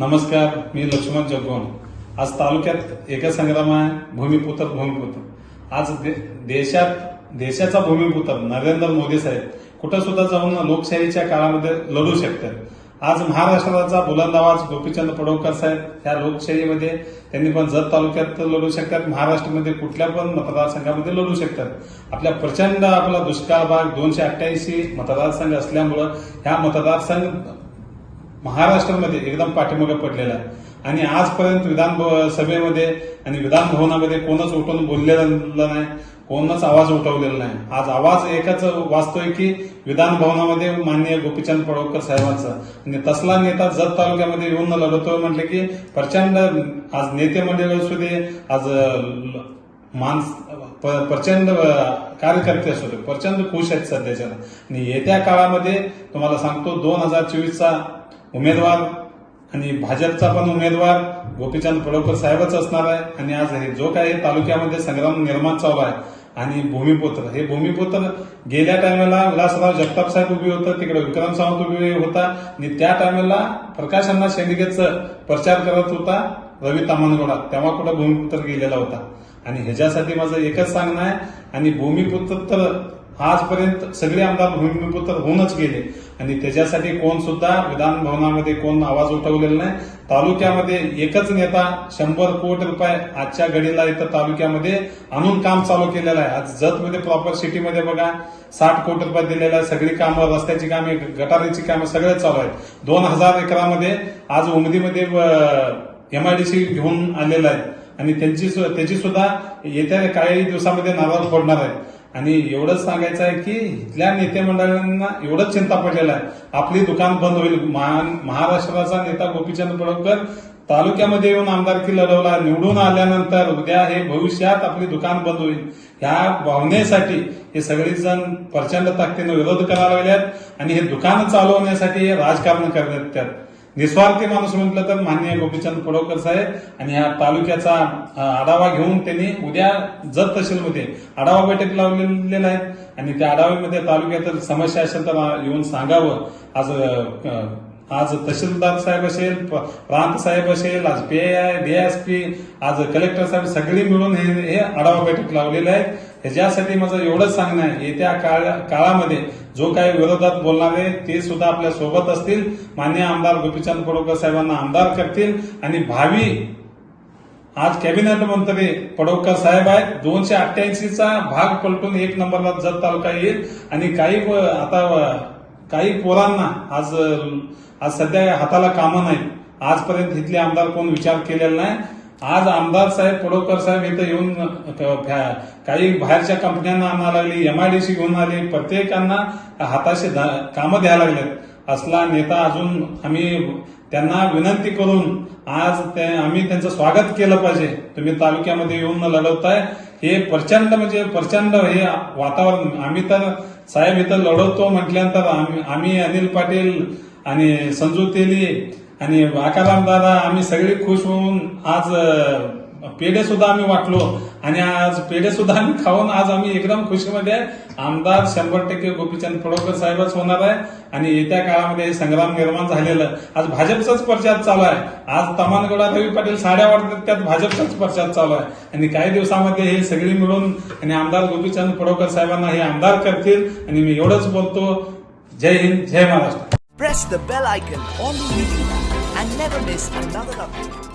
नमस्कार मी लक्ष्मण जगोन आज तालुक्यात एकच संग्राम आहे भूमिपुत्र भूमिपुत्र. आज दे- देशात देशाचा भूमिपुत्र नरेंद्र मोदी साहेब कुठं सुद्धा जाऊन लोकशाहीच्या काळामध्ये लढू शकतात. आज महाराष्ट्राचा बुलंद आवाज गोपीचंद पडवकर साहेब ह्या लोकशाहीमध्ये त्यांनी पण जत तालुक्यात लढू शकतात महाराष्ट्रामध्ये कुठल्या पण मतदारसंघामध्ये लढू शकतात. आपल्या प्रचंड आपला दुष्काळ भाग दोनशे अठ्ठ्याऐंशी मतदारसंघ असल्यामुळं ह्या मतदारसंघ महाराष्ट्रामध्ये एकदम पाठीमागे पडलेला. आहे आणि आजपर्यंत विधान सभेमध्ये आणि विधान भवनामध्ये कोणच उठून बोललेलं नाही कोणच आवाज उठवलेला नाही. आज आवाज एकच वाचतोय की विधान भवनामध्ये माननीय गोपीचंद पडवकर साहेबांचा. आणि तसला नेता जत तालुक्यामध्ये येऊन लढतोय म्हटले की प्रचंड आज नेते मंडळ असू दे आज माणस प- प्रचंड कार्यकर्ते असू दे प्रचंड खुश आहेत सध्याच्या आणि येत्या काळामध्ये तुम्हाला सांगतो दोन हजार चोवीसचा उमेदवार आणि भाजपचा पण उमेदवार गोपीचंद पडवकर साहेबच असणार आहे. आणि आज हे जो काही तालुक्यामध्ये संग्राम निर्माण चालू आहे आणि भूमिपुत्र. हे भूमिपुत्र गेल्या टायमाला विलासराव जगताप साहेब उभे होतं तिकडे विक्रम सावंत उभे होता. आणि त्या टायमाला प्रकाश अण्णा शेंडगेचं प्रचार करत होता रवी तामानगोडा तेव्हा कुठं भूमिपुत्र गेलेला होता. आणि ह्याच्यासाठी माझं एकच सांगणं आहे. आणि भूमिपुत्र तर आजपर्यंत सगळे आमदार भूमिपुत्र होऊनच गेले. आणि त्याच्यासाठी कोण सुद्धा विधान भवनामध्ये कोण आवाज उठवलेला नाही. तालुक्यामध्ये एकच नेता शंभर कोटी रुपये आजच्या घडीला इथं तालुक्यामध्ये आणून काम चालू केलेलं आहे. आज जतमध्ये प्रॉपर सिटीमध्ये बघा साठ कोटी रुपये दिलेला आहे सगळी कामं रस्त्याची कामे गटारीची कामं सगळे चालू आहेत. दोन हजार एकरामध्ये आज उमदीमध्ये एमआयडीसी घेऊन आलेला आहे. आणि त्यांची सु- त्याची सुद्धा येत्या काही दिवसामध्ये नारळ फोडणार आहे आणि एवढंच सांगायचं आहे की इथल्या नेते मंडळांना एवढंच चिंता पडलेला आहे. आपली दुकान बंद होईल. महान- महाराष्ट्राचा नेता गोपीचंद पडवकर तालुक्यामध्ये येऊन आमदारकी लढवला निवडून आल्यानंतर उद्या हे भविष्यात आपली दुकान बंद होईल. ह्या भावनेसाठी हे सगळेजण प्रचंड ताकदीनं विरोध करायला लागल्यात आणि हे दुकान चालवण्यासाठी हे राजकारण करण्यात त्यात निस्वार्थी माणूस म्हटलं तर माननीय गोपीचंद पडवकर साहेब आणि या तालुक्याचा आढावा घेऊन त्यांनी उद्या जत तहसीलमध्ये आढावा बैठक लावलेला आहे. आणि त्या आढाव्यामध्ये तालुक्यातील समस्या असेल तर येऊन सांगावं. आज आज तहसीलदार साहेब असेल प- प्रांत साहेब असेल आज पीआय डीएसपी आज कलेक्टर साहेब सगळे मिळून हे हे आढावा बैठक लावलेलं आहे ह्याच्यासाठी माझं एवढंच सांगणं आहे येत्या काळ- काळामध्ये जो काही विरोधात बोलणारे ते सुद्धा आपल्यासोबत असतील. मान्य आमदार गोपीचंद पडोकर साहेबांना आमदार करतील. आणि भावी आज कॅबिनेट मंत्री पडोकर साहेब आहेत. दोनशे अठ्ठ्याऐंशीचा भाग पलटून एक नंबरला जत तालुका येईल. आणि काही आता काही पोरांना आज आज सध्या हाताला कामं नाही आजपर्यंत इथले आमदार कोण विचार केलेला नाही. आज आमदार साहेब पडोकर साहेब इथं येऊन काही बाहेरच्या कंपन्यांना आणा लागली एमआयडीसी घेऊन आले प्रत्येकांना हाताशी धा- कामं द्यायला लागलेत. असला नेता अजून आम्ही त्यांना विनंती करून आज ते आम्ही त्यांचं स्वागत केलं पाहिजे. तुम्ही तालुक्यामध्ये येऊन लढवताय. हे प्रचंड म्हणजे प्रचंड हे वातावरण. आम्ही तर साहेब इथं लढवतो म्हटल्यानंतर आम्ही आम्ही अनिल पाटील आणि संजू तेली आणि वाकाराम दादा आम्ही सगळे खुश होऊन आज पेढे सुद्धा आम्ही वाटलो. आणि आज पेढे सुद्धा आम्ही खाऊन आज आम्ही एकदम खुशीमध्ये आहे. आमदार शंभर टक्के गोपीचंद फडोकर साहेबच होणार आहे. आणि येत्या काळामध्ये संग्राम निर्माण झालेलं. आज भाजपचाच प्रचार चालू आहे. आज तमानगडा रवी पाटील साड्या वाटतात त्यात भाजपचाच प्रचार चालू आहे. आणि काही दिवसामध्ये हे सगळी मिळून आणि आमदार गोपीचंद फडोकर साहेबांना हे आमदार करतील. आणि मी एवढंच बोलतो. जय हिंद जय Maharashtra. Press the bell icon on the video and never miss another update.